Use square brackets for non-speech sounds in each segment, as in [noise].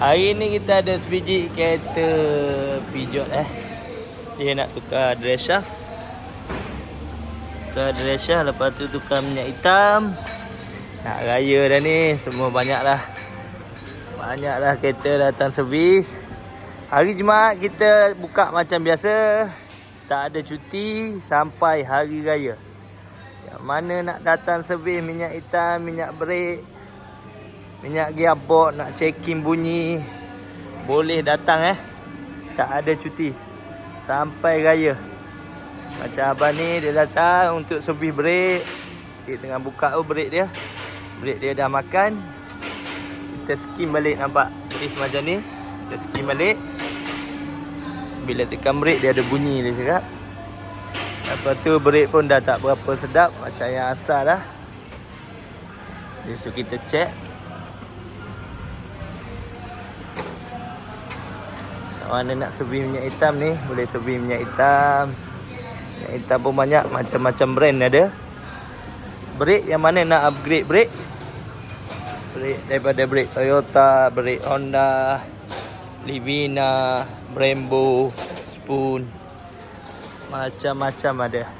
Hari ni kita ada sebiji kereta pijot eh. Dia nak tukar dress shaft. Tukar dress shaft lepas tu tukar minyak hitam. Nak raya dah ni, semua banyak lah. Banyak lah kereta datang servis. Hari Jumaat kita buka macam biasa. Tak ada cuti sampai hari raya. Yang mana nak datang servis minyak hitam, minyak brake, minyak gearbox, nak checking bunyi. Boleh datang eh. Tak ada cuti. Sampai raya. Macam abang ni dia datang untuk servis brake. Dia tengah buka tu brake dia. Brake dia dah makan. Kita skim balik nampak. Brake macam ni. Kita skim balik. Bila tekan brake dia ada bunyi dia cakap. Lepas tu brake pun dah tak berapa sedap macam yang asal dah. Jadi so kita check. Mana nak servis minyak hitam ni? Boleh servis minyak hitam. Minyak hitam pun banyak Macam-macam brand ada. Brake yang mana nak upgrade brake? Brake daripada brake Toyota Brake Honda Livina Brembo Spoon. Macam-macam ada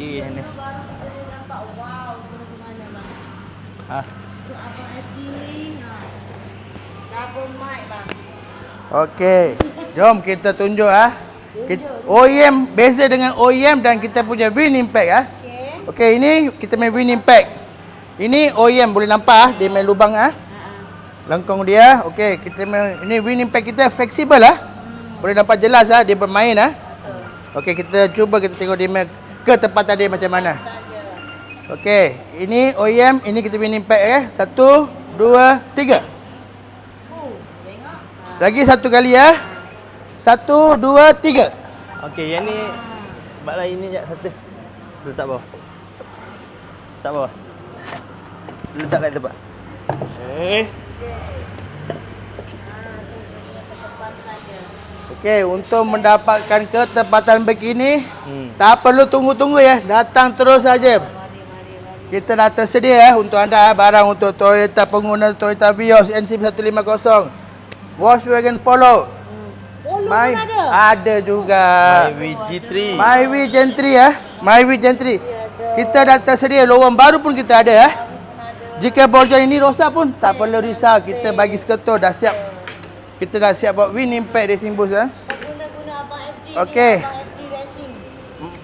Okey ni. Ha. Okey. Jom kita tunjuk ah. OEM beza dengan OEM dan kita punya Win Impact ah. Okey, ini kita main Win Impact. Ini OEM boleh nampak ah, dia main lubang ah. Lengkung dia. Okey, kita main ini Win Impact kita fleksibel ah. Boleh nampak jelas ah dia bermain ah. Okey, kita cuba kita tengok dia main ketepatan dia macam mana. Okey, ini OEM, ini kita Win Impact eh. Satu, dua, tiga. Lagi satu kali ya. Satu, dua, tiga. Okey, yang ni sebab lain ni jap satu. Letak bawah. Letak bawah. Letak kat tempat. Eh. Okey, untuk mendapatkan ketepatan begini, Hmm. tak perlu tunggu-tunggu ya. Datang terus saja. Kita dah tersedia ya untuk anda eh, barang untuk Toyota pengguna Toyota Vios NC150. Volkswagen Polo. Polo My, pun ada. ada juga. My VG3. Myvi Gentry ya. Myvi Gentry. Kita dah tersedia lowong baru pun kita ada ya. Jika borjan ini rosak pun tak perlu risau. Kita bagi seketul dah siap. Kita dah siap buat Win Impact Racing Boost ya. Guna-guna Abang FD Okey. Racing.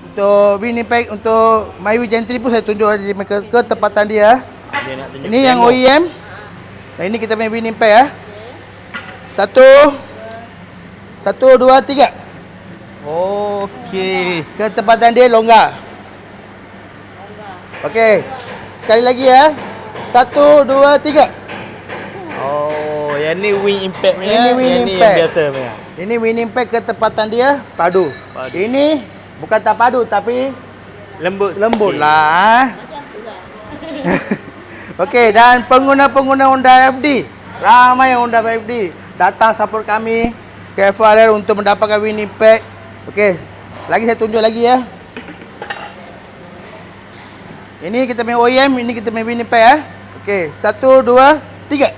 Untuk Win Impact untuk Myvi Gentry pun saya tunjuk di ke, ketepatan dia. Dia nak tunjuk Ini yang. OEM. Nah, ini kita punya Win Impact ya. Satu. Satu, dua, tiga. Okey. Ketepatan dia longgar. Okey. Sekali lagi ya. Satu, dua, tiga. Yang ni wing impact punya. Ini wing yang ni impact. yang biasa punya. Ini Win Impact ketepatan dia padu. Padu. Ini bukan tak padu tapi Lembut. lembut sikit. lah. Lah. [laughs] Okey dan pengguna-pengguna Honda FD ramai yang Honda FD datang support kami ke FRL untuk mendapatkan Win Impact. Okey. Lagi saya tunjuk lagi ya. Ini kita main OEM, ini kita main Win Impact ya. Okey, satu, dua, tiga.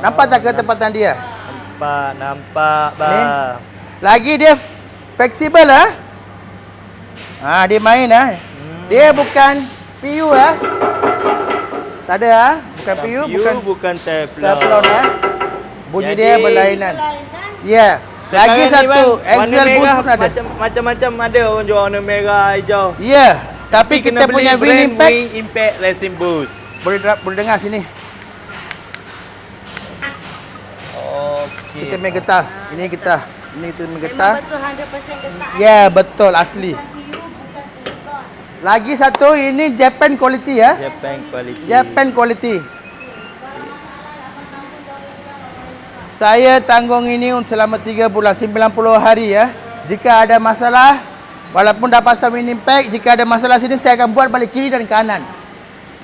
Nampak tak ketepatan dia? Nampak, nampak Ni. bang. Lagi dia fleksibel ah. Ha, dia main ah. Hmm. Dia bukan PU ah. Tak ada ah, bukan PU, bukan bukan teflon. teflon ah. Bunyi Jadi- dia berlainan. Ya. Lagi Sekarang ni, satu axle boost pun ada. Macam, macam-macam ada orang jual warna merah, hijau. Ya. Tapi Kena kita punya brand Win Impact Wing Impact Racing Boost. boleh boleh dengar sini. Okey. Kita main getah. Ini getah. Ini kita main getah. Memang betul 100% getah. Ya, yeah, betul asli. Lagi satu ini Japan quality ya. Japan quality. Japan quality. Saya tanggung ini selama 3 bulan 90 hari ya. Jika ada masalah walaupun dah pasang winning pack, jika ada masalah sini saya akan buat balik kiri dan kanan.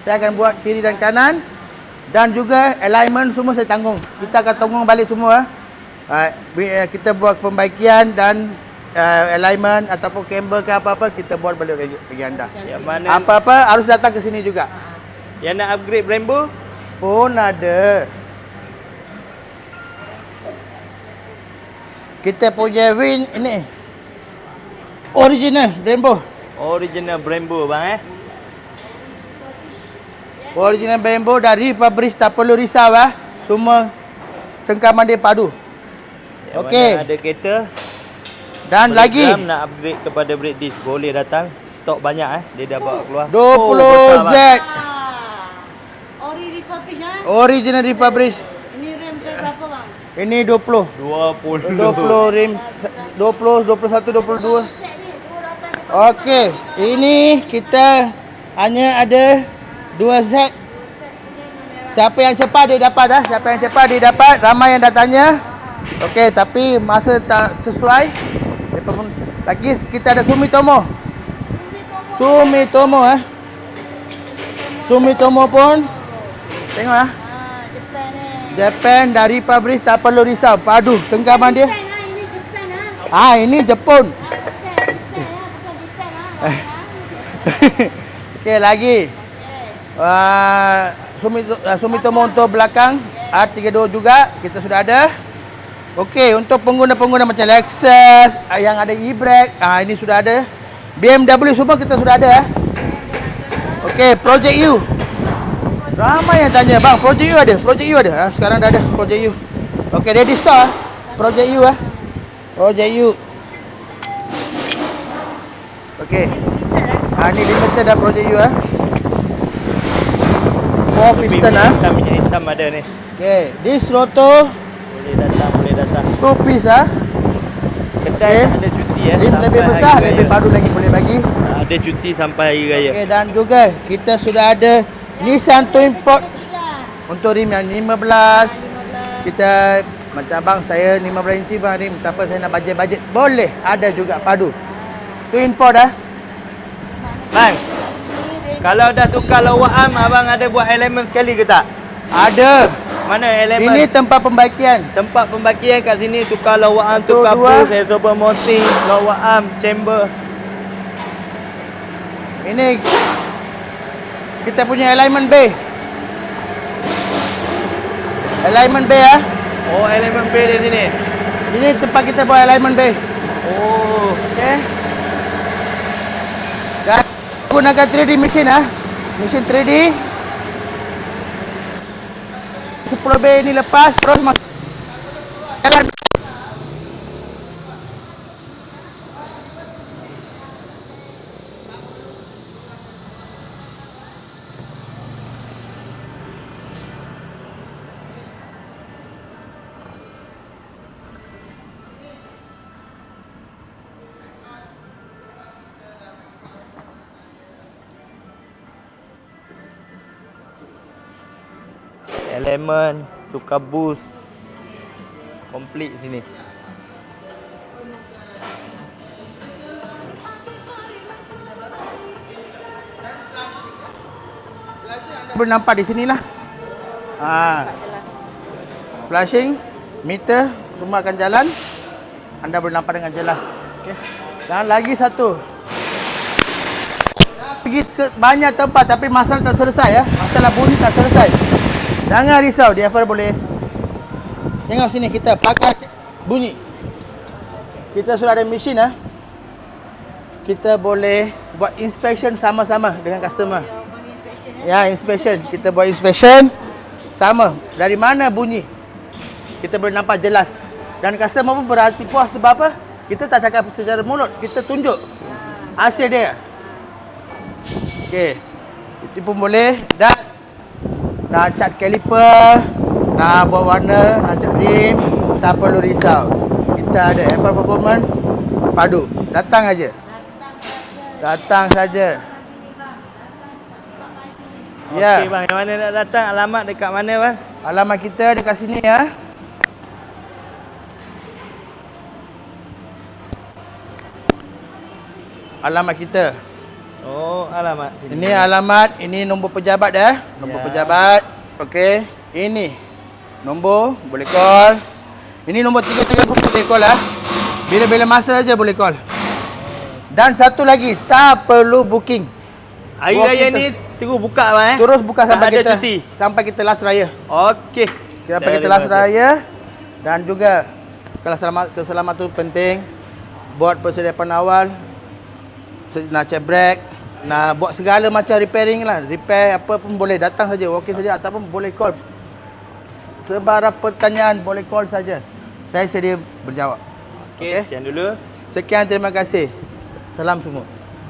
Saya akan buat kiri dan kanan dan juga alignment semua saya tanggung. Kita akan tanggung balik semua. Uh, kita buat pembaikian dan uh, alignment ataupun camber ke apa-apa kita buat balik bagi, bagi anda. Yang mana Apa-apa harus datang ke sini juga. yang nak upgrade Brembo? Pun ada. Kita punya win ini. Original Brembo. Original Brembo bang eh. Original Brembo dari pabrik tak perlu risau ah. Semua cengkaman dia padu. Yang Okey. mana ada kereta. Dan lagi nak upgrade kepada brake disc boleh datang. Stok banyak eh. Dia dah bawa keluar. 20 besar, Z. bang. Ah. Ori refurbish ha? Original pabrik. Ini rem ke berapa bang? Ini 20. 20. 20 rim 20 21 22. Set ni, dua datang depan. Okey, ini kita hanya ada 2 Z Siapa yang cepat dia dapat dah. Siapa yang cepat dia dapat. Ramai yang dah tanya. Okey, tapi masa tak sesuai. Lepas pun lagi kita ada Sumitomo. Sumitomo eh. Sumitomo pun tengok ah. Ah, Japan dari pabrik tak perlu risau. Padu tengkaman dia. Ah, ini ah. Ah, Jepun. Ah, ah. Ah. Okey, lagi. Uh, Sumitomo untuk belakang R32 juga kita sudah ada. Okey, untuk pengguna-pengguna macam Lexus uh, yang ada e-brake, ah ini sudah ada. BMW semua kita sudah ada. eh. Okey, Project U. Ramai yang tanya, "Bang, Project U ada? Project U ada?" Ah, sekarang dah ada Project U. Okey, ready store. ah. Project U ah. Project U. Okey. Ah ni limited dah Project U ah. Four piston ah. Hitam, minyak hitam ada ni. Okey, this roto Boleh datang, datang. two piece ah. Kedai Okey. ada cuti eh. Sampai lebih besar, lebih baru lagi boleh bagi. Ada cuti sampai hari raya. Okey dan juga kita sudah ada Nissan Twin Port untuk rim yang 15. Kita macam abang saya 15 inci bang rim, tak apa saya nak bajet-bajet. Boleh, ada juga padu. Twin Port ah. Bang, kalau dah tukar lawak am, abang ada buat elemen sekali ke tak? Ada. Mana elemen? Ini tempat pembaikian. Tempat pembakian kat sini tukar lawak am, Satu, tukar dua. bus, exhaust mounting, lawak am, chamber. Ini kita punya alignment bay. Alignment bay ah. Oh, elemen bay di sini. Ini tempat kita buat alignment bay. Oh, Okey. Dan gunakan 3D mesin ah. Mesin 3D. 10 bay ni lepas elemen, tukar bus. Komplit sini. Boleh nampak di sinilah. Ha. Flashing, meter semua akan jalan. Anda boleh nampak dengan jelas. Okey. Dan lagi satu. Pergi ke banyak tempat tapi masalah tak selesai ya. Masalah bunyi tak selesai. Jangan risau, dia boleh. Tengok sini kita pakai bunyi. Kita sudah ada mesin ah. Kita boleh buat inspection sama-sama dengan customer. Ya, inspection. Kita buat inspection sama. Dari mana bunyi? Kita boleh nampak jelas. Dan customer pun berhati puas sebab apa? Kita tak cakap secara mulut, kita tunjuk hasil dia. Okey. Itu pun boleh dan nak cat caliper, nak buat warna, nak cat rim, Tak perlu risau. Kita ada Apple Performance padu. Datang aja. Datang saja. Ya. Okey bang, yang mana nak datang? Alamat dekat mana bang? Alamat kita dekat sini ya. Alamat kita. Oh, alamat sini. Ini alamat, ini nombor pejabat dah. Nombor Ya. pejabat. Okey. Ini nombor boleh call. Ini nombor 33 pun boleh call lah. Bila-bila masa aja boleh call. Dan satu lagi, tak perlu booking. Hari Walk raya kita. ni terus buka bang eh? Terus buka Tak sampai ada kita cuti. sampai kita last raya. Okey. Sampai kita last raya dan juga kalau selamat keselamatan tu penting. Buat persiapan awal. Nak check brake, nak buat segala macam repairing lah. Repair apa pun boleh datang saja, okey saja ataupun boleh call. Sebarang pertanyaan boleh call saja. Saya sedia berjawab. Okey, Okey. sekian dulu. Sekian terima kasih. Salam semua.